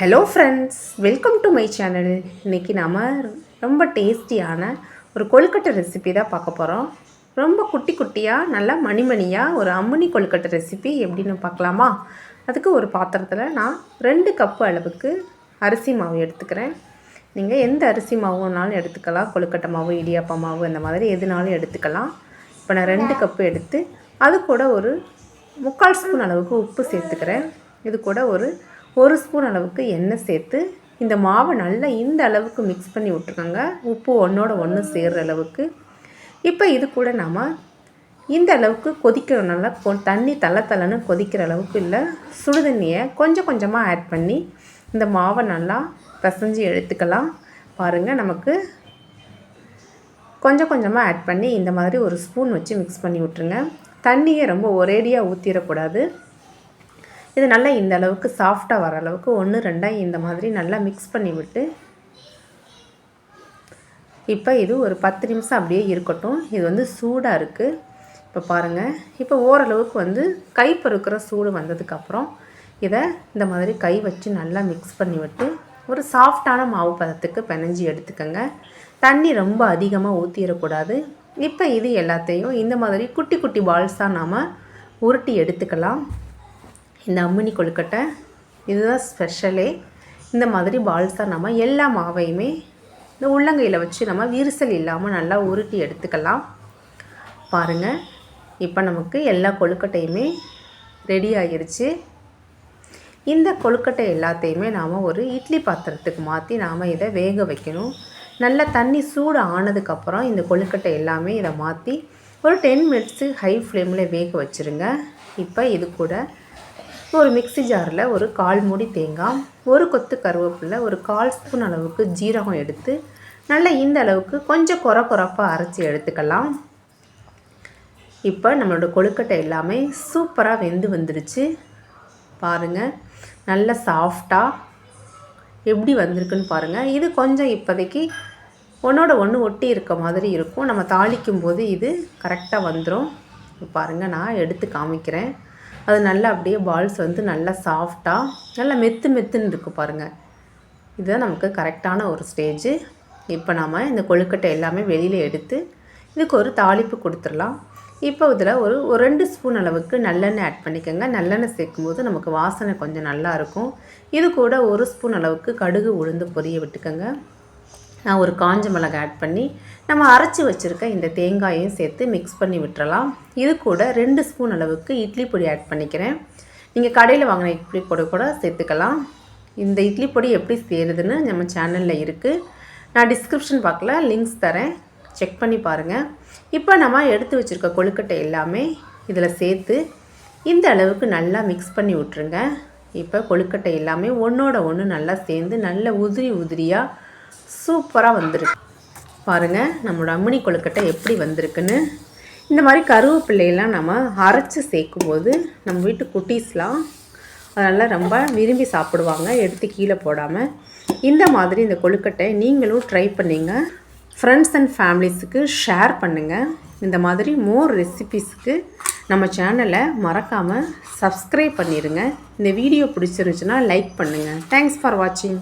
Hello friends welcome to my channel இன்றைக்கி நாம் ரொம்ப டேஸ்டியான ஒரு கொழுக்கட்டை ரெசிபி தான் பார்க்க போகிறோம் ரொம்ப குட்டி குட்டியாக நல்லா மணிமணியாக ஒரு அம்மணி கொழுக்கட்டை ரெசிபி எப்படின்னு பார்க்கலாமா? அதுக்கு ஒரு பாத்திரத்தில் நான் ரெண்டு கப்பு அளவுக்கு அரிசி மாவு எடுத்துக்கிறேன். நீங்கள் எந்த அரிசி மாவுனாலும் எடுத்துக்கலாம். கொழுக்கட்டை மாவு இடியாப்பா மாவு அந்த மாதிரி எதுனாலும் எடுத்துக்கலாம். இப்போ நான் ரெண்டு கப்பு எடுத்து அது கூட ஒரு முக்கால் ஸ்பூன் அளவுக்கு உப்பு சேர்த்துக்கிறேன். இது கூட ஒரு ஒரு ஸ்பூன் அளவுக்கு எண்ணெய் சேர்த்து இந்த மாவை நல்லா இந்த அளவுக்கு மிக்ஸ் பண்ணி விட்ருக்கோங்க உப்பு ஒன்றோட ஒன்று சேர்கிற அளவுக்கு. இப்போ இது கூட நாம் இந்த அளவுக்கு கொதிக்கிற நல்லா கொ தண்ணி தலை தலைன்னு கொதிக்கிற அளவுக்கு இல்லை சுடுதண்ணியை கொஞ்சம் கொஞ்சமாக ஆட் பண்ணி இந்த மாவை நல்லா பிசைஞ்சு எடுத்துக்கலாம். பாருங்கள் நமக்கு கொஞ்சம் கொஞ்சமாக ஆட் பண்ணி இந்த மாதிரி ஒரு ஸ்பூன் வச்சு மிக்ஸ் பண்ணி விட்ருங்க தண்ணியை ரொம்ப ஒரேடியாக ஊற்றிடக்கூடாது இது நல்லா இந்த அளவுக்கு சாஃப்டாக வர அளவுக்கு ஒன்று ரெண்டாக இந்த மாதிரி நல்லா மிக்ஸ் பண்ணி விட்டு இப்போ இது ஒரு பத்து நிமிஷம் அப்படியே இருக்கட்டும். இது வந்து சூடாக இருக்குது இப்போ பாருங்கள் இப்போ ஓரளவுக்கு வந்து கை பொறுக்கிற சூடு வந்ததுக்கப்புறம் இதை இந்த மாதிரி கை வச்சு நல்லா மிக்ஸ் பண்ணி விட்டு ஒரு சாஃப்டான மாவு பதத்துக்கு பிணைஞ்சி எடுத்துக்கோங்க. தண்ணி ரொம்ப அதிகமாக ஊற்றிடக்கூடாது இப்போ இது எல்லாத்தையும் இந்த மாதிரி குட்டி குட்டி பால்ஸாக நாம் உருட்டி எடுத்துக்கலாம். இந்த அம்மினி கொழுக்கட்டை. இதுதான் ஸ்பெஷலே இந்த மாதிரி பால்ஸாக நம்ம எல்லா மாவையுமே இந்த உள்ளங்கையில் வச்சு நம்ம விரிசல் இல்லாமல் நல்லா உருட்டி எடுத்துக்கலாம். பாருங்கள் இப்போ நமக்கு எல்லா கொழுக்கட்டையுமே ரெடி ஆகிருச்சு இந்த கொழுக்கட்டை எல்லாத்தையுமே நாம் ஒரு இட்லி பாத்திரத்துக்கு மாற்றி நாம் இதை வேக வைக்கணும். நல்லா தண்ணி சூடு ஆனதுக்கப்புறம் இந்த கொழுக்கட்டை எல்லாமே இதை மாற்றி ஒரு டென் மினிட்ஸு ஹை ஃப்ளேமில் வேக வச்சுருங்க. இப்போ இது கூட ஒரு மிக்ஸி ஜாரில் ஒரு கால் மூடி தேங்காய் ஒரு கொத்து கருவேப்பிலை ஒரு கால் ஸ்பூன் அளவுக்கு ஜீரகம் எடுத்து நல்லா இந்த அளவுக்கு கொஞ்சம் குறை குறைப்பாக அரைச்சி எடுத்துக்கலாம். இப்போ நம்மளோட கொழுக்கட்டை எல்லாமே சூப்பராக வெந்து வந்துடுச்சு பாருங்கள் நல்ல சாஃப்டாக எப்படி வந்திருக்குன்னு பாருங்கள் இது கொஞ்சம் இப்போதைக்கு ஒன்றோட ஒன்று ஒட்டி இருக்க மாதிரி இருக்கும். நம்ம தாளிக்கும் போது இது கரெக்டாக வந்துடும் பாருங்கள் நான் எடுத்து காமிக்கிறேன். அது நல்லா அப்படியே பால்ஸ் வந்து நல்லா சாஃப்டாக நல்லா மெத்து மெத்துன்னு இருக்குது பாருங்கள் இதுதான் நமக்கு கரெக்டான ஒரு ஸ்டேஜு இப்போ நாம் இந்த கொழுக்கட்டை எல்லாமே வெளியில் எடுத்து இதுக்கு ஒரு தாளிப்பு கொடுத்துடலாம். இப்போ இதில் ஒரு ஒரு ரெண்டு ஸ்பூன் அளவுக்கு நல்லெண்ணெய் ஆட் பண்ணிக்கோங்க. நல்லெண்ணெய் சேர்க்கும்போது நமக்கு வாசனை கொஞ்சம் நல்லாயிருக்கும் இது கூட ஒரு ஸ்பூன் அளவுக்கு கடுகு உளுந்து பொரிய விட்டுக்கோங்க. நான் ஒரு காஞ்ச மிளகாய் ஆட் பண்ணி நம்ம அரைச்சி வச்சுருக்க இந்த தேங்காயையும் சேர்த்து மிக்ஸ் பண்ணி விட்டுறலாம். இது கூட ரெண்டு ஸ்பூன் அளவுக்கு இட்லி பொடி ஆட் பண்ணிக்கிறேன். நீங்கள் கடையில் வாங்கின இட்லி பொடி கூட சேர்த்துக்கலாம். இந்த இட்லி பொடி எப்படி செய்கிறதுன்னு நம்ம சேனலில் இருக்குது நான் டிஸ்கிரிப்ஷன் பார்க்கல லிங்க்ஸ் தரேன். செக் பண்ணி பாருங்கள் இப்போ நம்ம எடுத்து வச்சுருக்க கொழுக்கட்டை எல்லாமே இதில் சேர்த்து இந்த அளவுக்கு நல்லா மிக்ஸ் பண்ணி விட்ருங்க இப்போ கொழுக்கட்டை எல்லாமே ஒன்றோட ஒன்று நல்லா சேர்ந்து நல்ல உதிரி உதிரியாக சூப்பராக வந்திருக்கு. பாருங்கள் நம்மளோட அம்மினி கொழுக்கட்டை எப்படி வந்திருக்குன்னு. இந்த மாதிரி கருவேப்பிள்ளையெல்லாம் நம்ம அரைச்சி சேர்க்கும்போது நம்ம வீட்டு குட்டீஸ்லாம் அதனால் ரொம்ப விரும்பி சாப்பிடுவாங்க எடுத்து கீழே போடாமல் இந்த மாதிரி இந்த கொழுக்கட்டை நீங்களும் ட்ரை பண்ணிங்க. ஃப்ரெண்ட்ஸ் அண்ட் ஃபேமிலிஸுக்கு ஷேர் பண்ணுங்கள் இந்த மாதிரி மோர் ரெசிபீஸுக்கு நம்ம சேனலை மறக்காமல் சப்ஸ்கிரைப் பண்ணிடுங்க இந்த வீடியோ பிடிச்சிருந்துச்சுன்னா லைக் பண்ணுங்கள் தேங்க்ஸ் ஃபார் வாட்சிங்